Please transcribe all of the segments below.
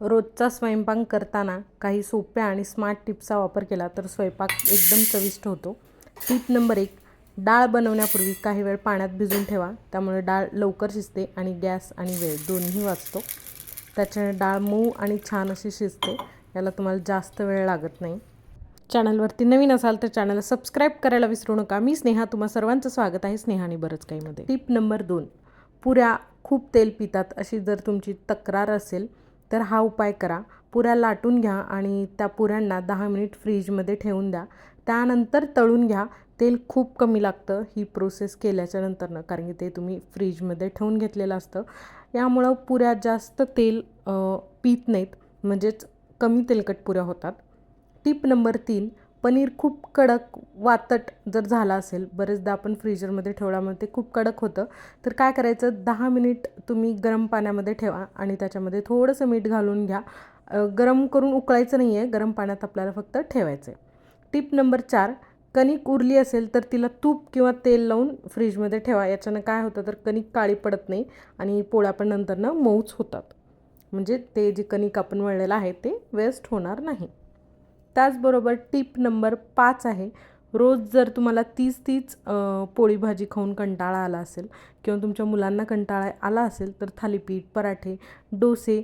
रोजचा स्वयंपाक करताना काही सोप्या आणि स्मार्ट टिप्सचा वापर केला तर स्वयंपाक एकदम चविष्ट होतो. टिप नंबर एक डाळ बनवण्यापूर्वी काही वेळ पाण्यात भिजून ठेवा. त्यामुळे डाळ लवकर शिजते आणि गॅस आणि वेळ दोन्ही वाचतो. त्याच्याने डाळ मऊ आणि छान अशी शिजते. याला तुम्हाला जास्त वेळ लागत नाही. चॅनलवरती नवीन असाल तर चॅनलला सबस्क्राईब करायला विसरू नका. मी स्नेहा तुम्हा सर्वांचं स्वागत आहे स्नेहाने बरंच काहीमध्ये टिप नंबर दोन पुऱ्या खूप तेल पितात अशी जर तुमची तक्रार असेल तर हा उपाय करा. पुऱ्या लाटून घ्या आणि त्या पुऱ्यांना दहा मिनिट फ्रीजमध्ये ठेवून द्या. त्यानंतर तळून घ्या. तेल खूप कमी लागतं ही प्रोसेस केल्याच्या नंतरनं कारण की ते तुम्ही फ्रीजमध्ये ठेवून घेतलेलं असतं. यामुळं पुऱ्या जास्त तेल पीत पित नाहीत. म्हणजेच कमी तेलकट पुऱ्या होतात. टिप नंबर तीन पनीर खूप कडक वातट जर झाला असेल बरेचदा आपण फ्रीजरमध्ये ठेवल्यामुळे ते खूप कडक होतं. तर काय करायचं दहा मिनिट तुम्ही गरम पाण्यामध्ये ठेवा आणि त्याच्यामध्ये थोडंसं मीठ घालून घ्या. गरम करून उकळायचं नाही आहे गरम पाण्यात आपल्याला फक्त ठेवायचं आहे टिप नंबर चार कणिक उरली असेल तर तिला तूप किंवा तेल लावून फ्रीजमध्ये ठेवा. याच्यानं काय होतं तर कणिक काळी पडत नाही आणि पोळ्या पण नंतरनं मऊच होतात. म्हणजे ते जे कणिक आपण वळलेलं आहे ते वेस्ट होणार नाही. त्याचबरोबर टिप नंबर पाच आहे. रोज जर तुम्हाला तीच तीच पोळी भाजी खाऊन कंटाळा आला असेल किंवा तुमच्या मुलांना कंटाळा आला असेल तर थालीपीठ पराठे डोसे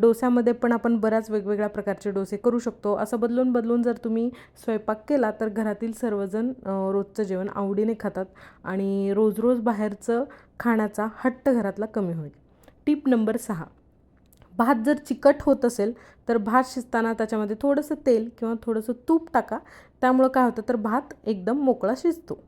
डोस्यामध्ये पण आपण बऱ्याच वेगवेगळ्या प्रकारचे डोसे करू शकतो. असं बदलून बदलून जर तुम्ही स्वयंपाक केला तर घरातील सर्वजण रोजचं जेवण आवडीने खातात आणि रोज रोज बाहेरचं खाण्याचा हट्ट घरातला कमी होईल. टिप नंबर सहा. भात जर चिकट होत असेल तर भात शिजताना त्याच्यामध्ये थोडंसं तेल किंवा थोडंसं तूप टाका. त्यामुळं काय होतं तर भात एकदम मोकळा शिजतो.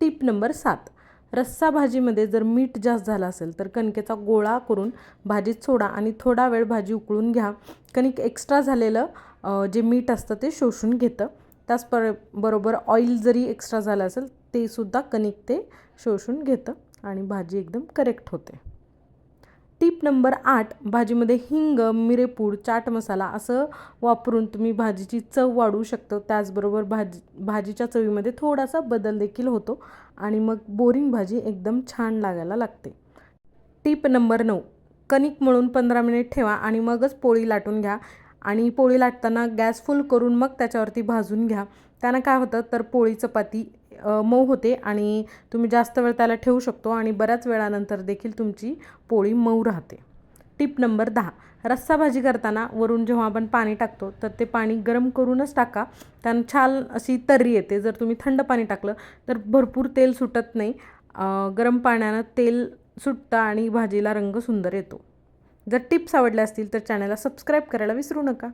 टिप नंबर सात. रस्सा भाजीमध्ये जर मीठ जास्त झालं असेल तर कणकेचा गोळा करून भाजीत सोडा आणि थोडा वेळ भाजी उकळून घ्या. कणिक एक्स्ट्रा झालेलं जे मीठ असतं ते शोषून घेतं. त्याच पर बरोबर ऑइल जरी एक्स्ट्रा झालं असेल ते सुद्धा कणिक ते शोषून घेतं आणि भाजी एकदम करेक्ट होते. टिप नंबर आठ भाजीमध्ये हिंग मिरेपूड चाट मसाला असं वापरून तुम्ही भाजीची चव वाढवू शकतो. त्याचबरोबर भाजी भाजीच्या चवीमध्ये थोडासा बदल देखील होतो आणि मग बोरिंग भाजी एकदम छान लागायला लागते. टिप नंबर नऊ कणिक मळून पंधरा मिनिट ठेवा आणि मगच पोळी लाटून घ्या. आणि पोळी लाटताना गॅस फुल करून मग त्याच्यावरती भाजून घ्या. त्यानं काय होतं तर पोळी चपाती मऊ होते आणि तुम्ही जास्त वेळ त्याला ठेवू शकतो आणि बऱ्याच वेळानंतर देखील तुमची पोळी मऊ राहते. टिप नंबर दहा. रस्सा भाजी करताना वरून जेव्हा आपण पाणी टाकतो तर ते पाणी गरम करूनच टाका. त्यानं छान अशी तर्री येते. जर तुम्ही थंड पाणी टाकलं तर भरपूर तेल सुटत नाही. गरम पाण्यानं तेल सुटतं आणि भाजीला रंग सुंदर येतो. जर टिप्स आवडल्या असतील तर चॅनलला सबस्क्राईब करायला विसरू नका.